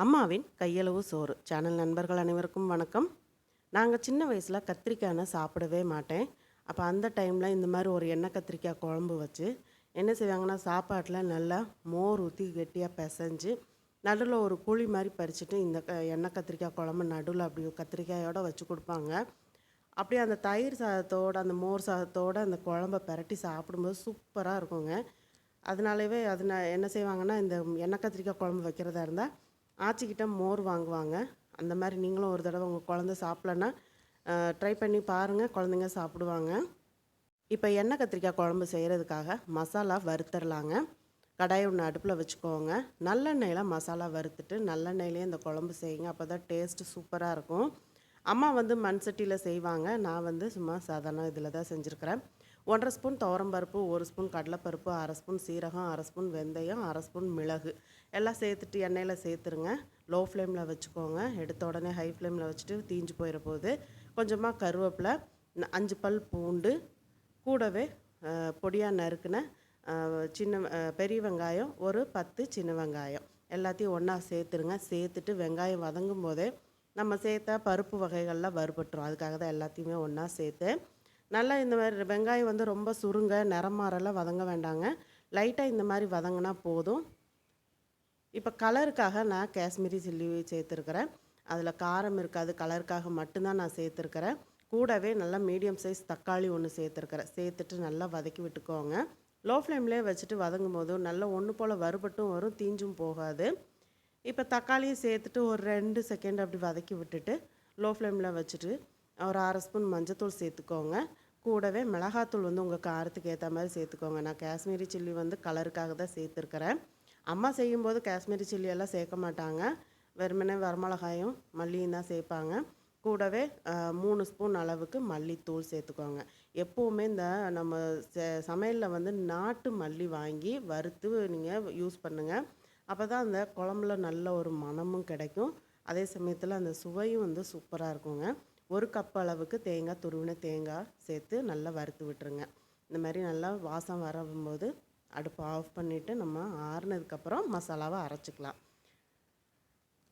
அம்மாவின் கையளவு சோறு. சேனல் நண்பர்கள் அனைவருக்கும் வணக்கம். நாங்கள் சின்ன வயசில் கத்திரிக்காய்னா சாப்பிடவே மாட்டேன். அப்போ அந்த டைமில் இந்த மாதிரி ஒரு எண்ணெய் கத்திரிக்காய் குழம்பு வச்சு என்ன செய்வாங்கன்னா சாப்பாட்டில் நல்லா மோர் ஊற்றி கெட்டியாக பிசைஞ்சு நடுவில் ஒரு குழி மாதிரி பறிச்சுட்டு இந்த க- எண்ணெய் கத்திரிக்காய் குழம்பு நடுவில் அப்படி கத்திரிக்காயோடு வச்சு கொடுப்பாங்க. அப்படியே அந்த தயிர் சாதத்தோட அந்த மோர் சாதத்தோடு அந்த குழம்ப பிரட்டி சாப்பிடும்போது சூப்பராக இருக்குங்க. அதனாலவே அது என்ன செய்வாங்கன்னா இந்த எண்ணெய் கத்திரிக்காய் குழம்பு வைக்கிறதா இருந்தால் ஆச்சிக்கிட்ட மோர் வாங்குவாங்க. அந்த மாதிரி நீங்களும் ஒரு தடவை உங்கள் குழந்த சாப்பிட்லன்னா ட்ரை பண்ணி பாருங்கள் குழந்தைங்க சாப்பிடுவாங்க. இப்போ எண்ணெய் கத்திரிக்காய் குழம்பு செய்கிறதுக்காக மசாலா வறுத்தரலாங்க. கடாயை ஒன்று அடுப்பில் வச்சுக்கோங்க. நல்லெண்ணெயில் மசாலா வறுத்துட்டு நல்லெண்ணெயிலே இந்த குழம்பு செய்யுங்க. அப்போ தான் டேஸ்ட்டு சூப்பராக இருக்கும். அம்மா வந்து மண் சட்டியில் செய்வாங்க. நான் வந்து சும்மா சாதாரண இதில் தான் செஞ்சுருக்கிறேன். ஒன்றரை ஸ்பூன் துவரம்பருப்பு ஒரு ஸ்பூன் கடலைப்பருப்பு அரை ஸ்பூன் சீரகம் அரை ஸ்பூன் வெந்தயம் அரை ஸ்பூன் மிளகு. எல்லாம் சேர்த்துட்டு எண்ணெயில் சேர்த்துருங்க. லோ ஃப்ளேமில் வச்சுக்கோங்க. எடுத்த உடனே ஹை ஃப்ளேமில் வச்சுட்டு தீஞ்சு போயிட போகுது கொஞ்சமாக கருவேப்பிலை அஞ்சு பல் பூண்டு கூடவே பொடியாக நறுக்குன சின்ன பெரிய வெங்காயம் ஒரு பத்து சின்ன வெங்காயம். எல்லாத்தையும் ஒன்றா சேர்த்துருங்க. சேர்த்துட்டு வெங்காயம் வதங்கும் போதே நம்ம சேர்த்தா பருப்பு வகைகள்லாம் வறுபட்டுரும். அதுக்காக தான் எல்லாத்தையுமே ஒன்றா சேர்த்து. நல்லா இந்த மாதிரி வெங்காயம் வந்து ரொம்ப சுருங்க நிறமாறலாம் வதங்க வேண்டாங்க. லைட்டாக இந்த மாதிரி வதங்கினா போதும். இப்போ கலருக்காக நான் காஷ்மீரி சில்லி சேர்த்துருக்குறேன். அதில் காரம் இருக்காது கலருக்காக மட்டும்தான் நான் சேர்த்துருக்குறேன். கூடவே நல்லா மீடியம் சைஸ் தக்காளி ஒன்று சேர்த்துருக்குறேன். சேர்த்துட்டு நல்லா வதக்கி விட்டுக்கோங்க. லோ ஃப்ளேம்லேயே வச்சுட்டு வதங்கும் போது நல்லா ஒன்று போல் வறுபட்டும் வரும் தீஞ்சும் போகாது. இப்போ தக்காளியும் சேர்த்துட்டு ஒரு ரெண்டு செகண்ட் அப்படி வதக்கி விட்டுட்டு லோ ஃப்ளேமில் வச்சுட்டு ஒரு அரை ஸ்பூன் மஞ்சத்தூள் சேர்த்துக்கோங்க. கூடவே மிளகாத்தூள் வந்து உங்கள் காரத்துக்கு ஏற்ற மாதிரி சேர்த்துக்கோங்க. நான் காஷ்மீரி சில்லி வந்து கலருக்காக தான் சேர்த்துருக்குறேன். அம்மா செய்யும்போது காஷ்மீரி சில்லியெல்லாம் சேர்க்க மாட்டாங்க. வெறுமனே வரமிளகாயும் மல்லியும் தான் சேர்ப்பாங்க. கூடவே மூணு ஸ்பூன் அளவுக்கு மல்லித்தூள் சேர்த்துக்கோங்க. எப்போவுமே இந்த நம்ம ச- சமையலில் வந்து நாட்டு மல்லி வாங்கி வறுத்து நீங்கள் யூஸ் பண்ணுங்கள் அப்போ தான் அந்த குழம்புல நல்ல ஒரு மணமும் கிடைக்கும். அதே சமயத்தில் அந்த சுவையும் வந்து சூப்பராக இருக்குங்க. ஒரு கப் அளவுக்கு தேங்காய் துருவின தேங்காய் சேர்த்து நல்லா வறுத்து விட்டுருங்க. இந்த மாதிரி நல்லா வாசம் வரும்போது அடுப்பு ஆஃப் பண்ணிவிட்டு நம்ம ஆறுனதுக்கப்புறம் மசாலாவை அரைச்சிக்கலாம்.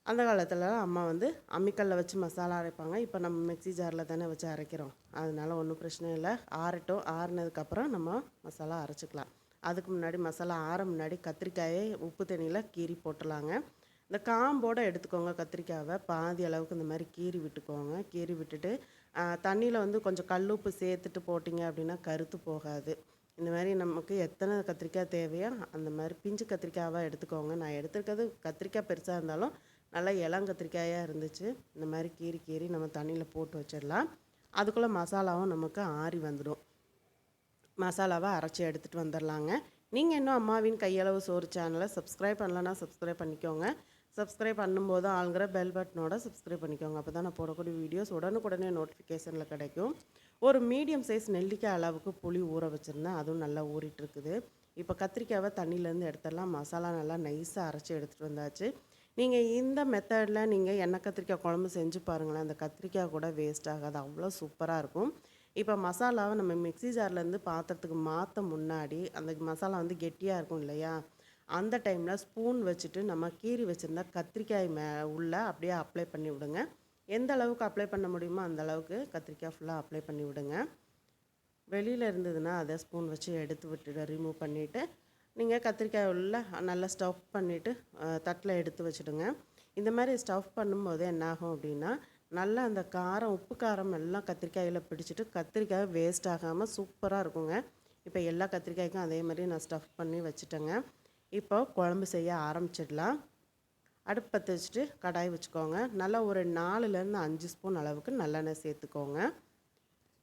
அந்த காலத்தில் அம்மா வந்து அம்மிக்கல்ல வச்சு மசாலா அரைப்பாங்க. இப்போ நம்ம மிக்ஸி ஜாரில் தானே வச்சு அரைக்கிறோம். அதனால் ஒன்றும் பிரச்சனை இல்லை. ஆறட்டும் ஆறுனதுக்கப்புறம் நம்ம மசாலா அரைச்சிக்கலாம். அதுக்கு முன்னாடி மசாலா ஆற முன்னாடி கத்திரிக்காயை உப்பு தண்ணியில் கீறி போட்டுடலாங்க இந்த காம்போட எடுத்துக்கோங்க கத்திரிக்காவை. பாதி அளவுக்கு இந்த மாதிரி கீறி விட்டுக்கோங்க. கீறி விட்டுட்டு தண்ணியில் வந்து கொஞ்சம் கல்லுப்பு சேர்த்துட்டு போட்டிங்க அப்படின்னா கருத்து போகாது. இந்த மாதிரி நமக்கு எத்தனை கத்திரிக்காய் தேவையோ அந்த மாதிரி பிஞ்சு கத்திரிக்காவாக எடுத்துக்கோங்க. நான் எடுத்துருக்கிறது கத்திரிக்காய் பெருசாக இருந்தாலும் நல்லா இளங்கத்திரிக்காயாக இருந்துச்சு. இந்த மாதிரி கீறி கீறி நம்ம தண்ணியில் போட்டு வச்சிடலாம். அதுக்குள்ளே மசாலாவும் நமக்கு ஆறி வந்துடும். மசாலாவை அரைச்சி எடுத்துகிட்டு வந்துடலாங்க. நீங்கள் இன்னும் அம்மாவின் கையளவு சோறு சேனலை சப்ஸ்கிரைப் பண்ணலன்னா சப்ஸ்கிரைப் பண்ணிக்கோங்க. சப்ஸ்கிரைப் பண்ணும்போது ஆளுங்கிற பெல் பட்டனோட சப்ஸ்கிரைப் பண்ணிக்கோங்க. அப்போ தான் நான் போடக்கூடிய வீடியோஸ் உடனுக்குடனே நோட்டிஃபிகேஷனில் கிடைக்கும். ஒரு மீடியம் சைஸ் நெல்லிக்காய் அளவுக்கு புளி ஊற வச்சுருந்தேன் அதுவும் நல்லா ஊறிட்டு இருக்குது இப்போ கத்திரிக்காவை தண்ணியிலேருந்து எடுத்துடலாம். மசாலா நல்லா நைஸாக அரைச்சி எடுத்துகிட்டு வந்தாச்சு. நீங்கள் இந்த மெத்தடில் நீங்கள் எண்ணெய் கத்திரிக்காய் குழம்பு செஞ்சு பாருங்களேன். அந்த கத்திரிக்காய் கூட வேஸ்ட் ஆகாது. அவ்வளோ சூப்பராக இருக்கும். இப்போ மசாலாவை நம்ம மிக்ஸி ஜார்லேருந்து பாத்திரத்துக்கு மாற்ற முன்னாடி அந்த மசாலா வந்து கெட்டியாக இருக்கும் இல்லையா? அந்த டைமில் ஸ்பூன் வச்சுட்டு நம்ம கீறி வச்சுருந்தா கத்திரிக்காய் மே உள்ளே அப்படியே அப்ளை பண்ணி விடுங்க. எந்த அளவுக்கு அப்ளை பண்ண முடியுமோ அந்த அளவுக்கு கத்திரிக்காய் ஃபுல்லாக அப்ளை பண்ணி விடுங்க. வெளியில் இருந்ததுன்னா அதை ஸ்பூன் வச்சு எடுத்து விட்டு ரிமூவ் பண்ணிவிட்டு நீங்கள் கத்திரிக்காய் உள்ள நல்லா ஸ்டஃப் பண்ணிவிட்டு தட்டில் எடுத்து வச்சுடுங்க. இந்த மாதிரி ஸ்டஃப் பண்ணும்போது என்னாகும் அப்படின்னா நல்லா அந்த காரம் உப்பு காரம் எல்லாம் கத்திரிக்காயில் பிடிச்சிட்டு கத்திரிக்காய் வேஸ்ட் ஆகாமல் சூப்பராக இருக்குங்க. இப்போ எல்லா கத்திரிக்காய்க்கும் அதே மாதிரி நான் ஸ்டஃப் பண்ணி வச்சுட்டேங்க. இப்போ குழம்பு செய்ய ஆரம்பிச்சிடலாம். அடுப்பு பற்ற வச்சுட்டு கடாய் வச்சுக்கோங்க. நல்லா ஒரு நாலுலேருந்து அஞ்சு ஸ்பூன் அளவுக்கு நல்லெண்ணெய் சேர்த்துக்கோங்க.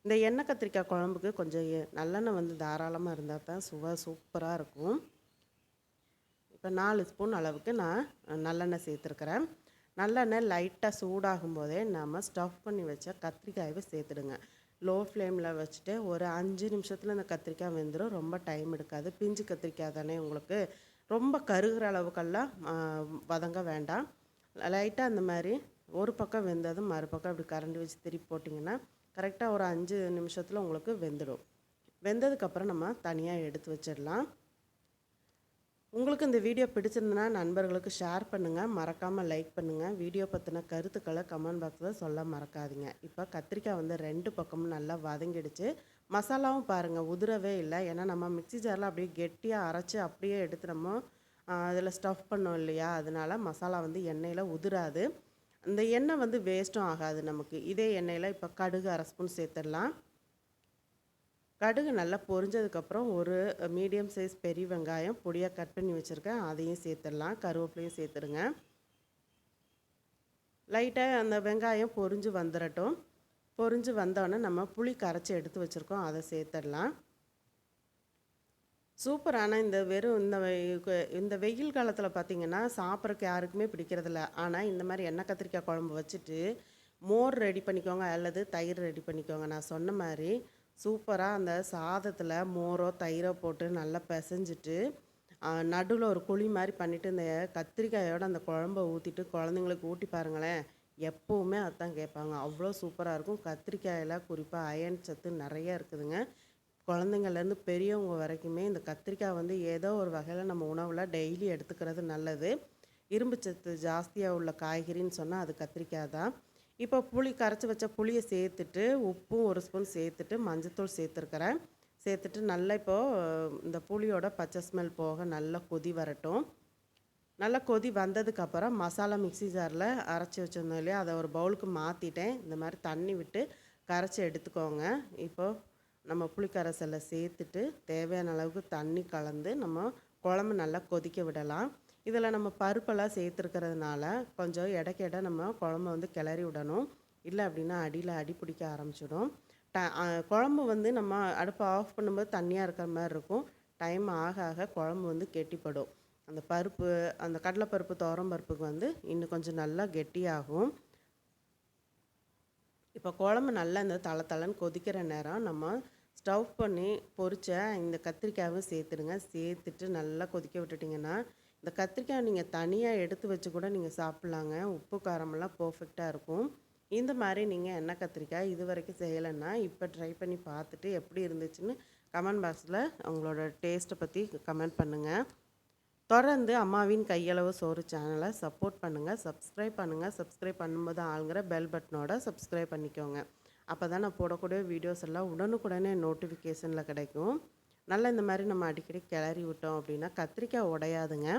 இந்த எண்ணெய் கத்திரிக்காய் குழம்புக்கு கொஞ்சம் எ- நல்லெண்ணெய் வந்து தாராளமாக இருந்தால் தான் சுவை சூப்பராக இருக்கும். இப்போ நாலு ஸ்பூன் அளவுக்கு நான் நல்லெண்ணெய் சேர்த்துருக்கிறேன். நல்லெண்ணெய் லைட்டாக சூடாகும் போதே நம்ம ஸ்டஃப் பண்ணி வச்ச கத்திரிக்காயை சேர்த்துடுங்க. லோ ஃப்ளேமில் வச்சுட்டு ஒரு அஞ்சு நிமிஷத்தில் இந்த கத்திரிக்காய் வெந்துடும் ரொம்ப டைம் எடுக்காது. பிஞ்சு கத்திரிக்காய் தானே உங்களுக்கு ரொம்ப கருகிற அளவுக்கெல்லாம் வதங்க வேண்டாம். லைட்டாக அந்த மாதிரி ஒரு பக்கம் வெந்ததும் மறுபக்கம் அப்படி கரண்டி வச்சு திருப்பி போட்டிங்கன்னா கரெக்டாக ஒரு அஞ்சு நிமிஷத்தில் உங்களுக்கு வெந்துடும். வெந்ததுக்கப்புறம் நம்ம தனியாக எடுத்து வச்சிடலாம். உங்களுக்கு இந்த வீடியோ பிடிச்சிருந்ததுன்னா நண்பர்களுக்கு ஷேர் பண்ணுங்கள் மறக்காமல் லைக் பண்ணுங்கள் வீடியோ பற்றின கருத்துக்களை கமெண்ட் பாக்ஸில் சொல்ல மறக்காதீங்க. இப்போ கத்திரிக்காய் வந்து ரெண்டு பக்கமும் நல்லா வதங்கிடுச்சு. மசாலாவும் பாருங்கள் உதிரவே இல்லை. ஏன்னா நம்ம மிக்ஸி ஜாரில் அப்படியே கெட்டியாக அரைச்சி அப்படியே எடுத்து நம்ம அதில் ஸ்டஃப் பண்ணோம் இல்லையா? அதனால மசாலா வந்து எண்ணெயில் உதிராது. இந்த எண்ணெய் வந்து வேஸ்ட்டும் ஆகாது நமக்கு. இதே எண்ணெயில் இப்போ கடுகு அரை ஸ்பூன் சேர்த்துடலாம். கடுகு நல்லா பொரிஞ்சதுக்கப்புறம் ஒரு மீடியம் சைஸ் பெரிய வெங்காயம் பொடியாக கட் பண்ணி வச்சுருக்கேன். அதையும் சேர்த்துடலாம். கருவேப்பிலையும் சேர்த்துடுங்க. லைட்டாக அந்த வெங்காயம் பொரிஞ்சு வந்துடட்டும் பொரிஞ்சு வந்தோடனே நம்ம புளி கரைச்சி எடுத்து வச்சுருக்கோம். அதை சேர்த்துடலாம். சூப்பரான இந்த வெறும் இந்த வெ- இந்த வெயில் காலத்தில் பார்த்திங்கன்னா சாப்பிட்றக்கு யாருக்குமே பிடிக்கிறதில்ல. ஆனால் இந்த மாதிரி எண்ணெய் கத்திரிக்காய் குழம்பு வச்சுட்டு மோர் ரெடி பண்ணிக்கோங்க அல்லது தயிர் ரெடி பண்ணிக்கோங்க. நான் சொன்ன மாதிரி சூப்பராக அந்த சாதத்தில் மோரோ தயிரோ போட்டு நல்லா பிசைஞ்சிட்டு நடுவில் ஒரு குழி மாதிரி பண்ணிவிட்டு இந்த கத்திரிக்காயோட அந்த குழம்ப ஊற்றிட்டு குழந்தைங்களுக்கு ஊட்டி பாருங்களேன். எப்போவுமே அதான் கேட்பாங்க. அவ்வளோ சூப்பராக இருக்கும். கத்திரிக்காயில் குறிப்பாக அயன் சத்து நிறையா இருக்குதுங்க. குழந்தைங்கள்லேருந்து பெரியவங்க வரைக்குமே இந்த கத்திரிக்காய் வந்து ஏதோ ஒரு வகையில் நம்ம உணவில் டெய்லி எடுத்துக்கிறது நல்லது. இரும்பு சத்து ஜாஸ்தியாக உள்ள காய்கறின்னு சொன்னால் அது கத்திரிக்காய் தான். இப்போ புளி கரைச்சி வச்ச புளியை சேர்த்துட்டு உப்பும் ஒரு ஸ்பூன் சேர்த்துட்டு மஞ்சத்தூள் சேர்த்துருக்குறேன். சேர்த்துட்டு நல்லா இப்போது இந்த புளியோட பச்சை ஸ்மெல் போக நல்லா கொதி வரட்டும். நல்லா கொதி வந்ததுக்கப்புறம் மசாலா மிக்ஸி ஜாரில் அரைச்சி வச்சுருந்தோம் இல்லையா? அதை ஒரு பவுலுக்கு மாற்றிட்டேன் இந்த மாதிரி தண்ணி விட்டு கரைச்சி எடுத்துக்கோங்க. இப்போது நம்ம புளிக்கரைசலை சேர்த்துட்டு தேவையான அளவுக்கு தண்ணி கலந்து நம்ம குழம்பு நல்லா கொதிக்க விடலாம். இதில் நம்ம பருப்பெல்லாம் சேர்த்துருக்கிறதுனால கொஞ்சம் இடைக்கு நம்ம குழம்பு வந்து கிளறி விடணும். இல்லை அப்படின்னா அடியில் அடி பிடிக்க ஆரம்பிச்சிடும். ட குழம்பு வந்து நம்ம அடுப்பை ஆஃப் பண்ணும்போது தண்ணியாக இருக்கிற மாதிரி இருக்கும். டைம் ஆக ஆக குழம்பு வந்து கெட்டிப்படும். அந்த பருப்பு அந்த கடலைப்பருப்பு துவரம் பருப்புக்கு வந்து இன்னும் கொஞ்சம் நல்லா கெட்டியாகும். இப்போ குழம்பு நல்லா இந்த தள தளன்னு கொதிக்கிற நேரம் நம்ம ஸ்டவ் பண்ணி பொரிச்ச இந்த கத்திரிக்காயும் சேர்த்துடுங்க. சேர்த்துட்டு நல்லா கொதிக்க விட்டுட்டிங்கன்னா இந்த கத்திரிக்காய் நீங்கள் தனியாக எடுத்து வச்சு கூட நீங்கள் சாப்பிட்லாங்க. உப்பு காரமெல்லாம் பர்ஃபெக்டாக இருக்கும். இந்த மாதிரி நீங்கள் என்ன கத்திரிக்காய் இது வரைக்கும் செய்யலைன்னா இப்போ ட்ரை பண்ணி பார்த்துட்டு எப்படி இருந்துச்சுன்னு கமெண்ட் பாக்ஸில் உங்களோட டேஸ்ட்டை பற்றி கமெண்ட் பண்ணுங்கள் தொடர்ந்து அம்மாவின் கையளவு சோறு சேனலை சப்போர்ட் பண்ணுங்கள் சப்ஸ்கிரைப் பண்ணுங்கள் சப்ஸ்கிரைப் பண்ணும்போது ஆளுங்கிற பெல் பட்டனோட சப்ஸ்கிரைப் பண்ணிக்கோங்க. அப்போ தான் நான் போடக்கூடிய வீடியோஸ் எல்லாம் உடனுக்குடனே நோட்டிஃபிகேஷனில் கிடைக்கும். நல்லா இந்த மாதிரி நம்ம அடிக்கடி கிளறி விட்டோம் அப்படின்னா கத்திரிக்காய் உடையாதுங்க.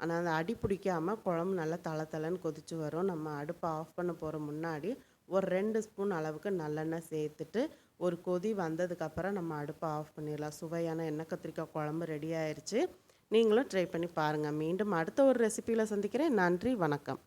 ஆனால் அந்த அடி பிடிக்காம குழம்பு நல்லா தள தளன்னு கொதிச்சு வரும். நம்ம அடுப்பை ஆஃப் பண்ண போகிற முன்னாடி ஒரு ரெண்டு ஸ்பூன் அளவுக்கு நல்லெண்ணெய் சேர்த்துட்டு ஒரு கொதி வந்ததுக்கப்புறம் நம்ம அடுப்பை ஆஃப் பண்ணிடலாம். சுவையான எண்ணெய் கத்திரிக்காய் குழம்பு ரெடி ஆயிடுச்சு நீங்களும் ட்ரை பண்ணி பாருங்கள் மீண்டும் அடுத்த ஒரு ரெசிபியில் சந்திக்கிறேன். நன்றி வணக்கம்.